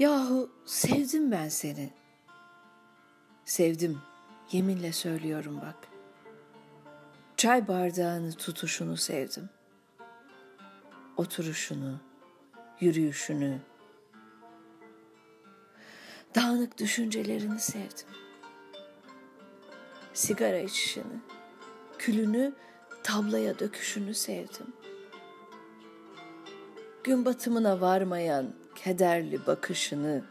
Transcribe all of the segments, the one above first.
Yahu sevdim ben seni. Sevdim, yeminle söylüyorum bak. Çay bardağını tutuşunu sevdim. Oturuşunu, yürüyüşünü, dağınık düşüncelerini sevdim. Sigara içişini, külünü tablaya döküşünü sevdim. Gün batımına varmayan kederli bakışını,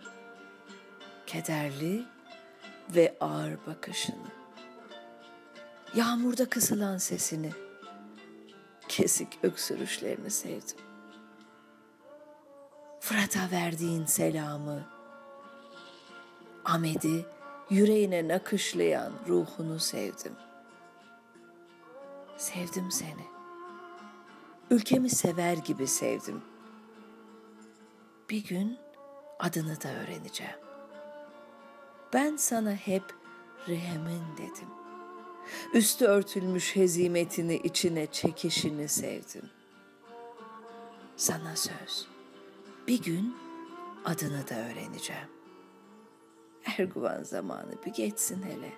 kederli ve ağır bakışını, yağmurda kısılan sesini, kesik öksürüşlerini sevdim. Fırat'a verdiğin selamı, Ahmet'i yüreğine nakışlayan ruhunu sevdim. Sevdim seni. Ülkemi sever gibi sevdim. Bir gün adını da öğreneceğim. Ben sana hep Rehem'in dedim. Üstü örtülmüş hezimetini içine çekişini sevdim. Sana söz. Bir gün adını da öğreneceğim. Erguvan zamanı bir geçsin hele.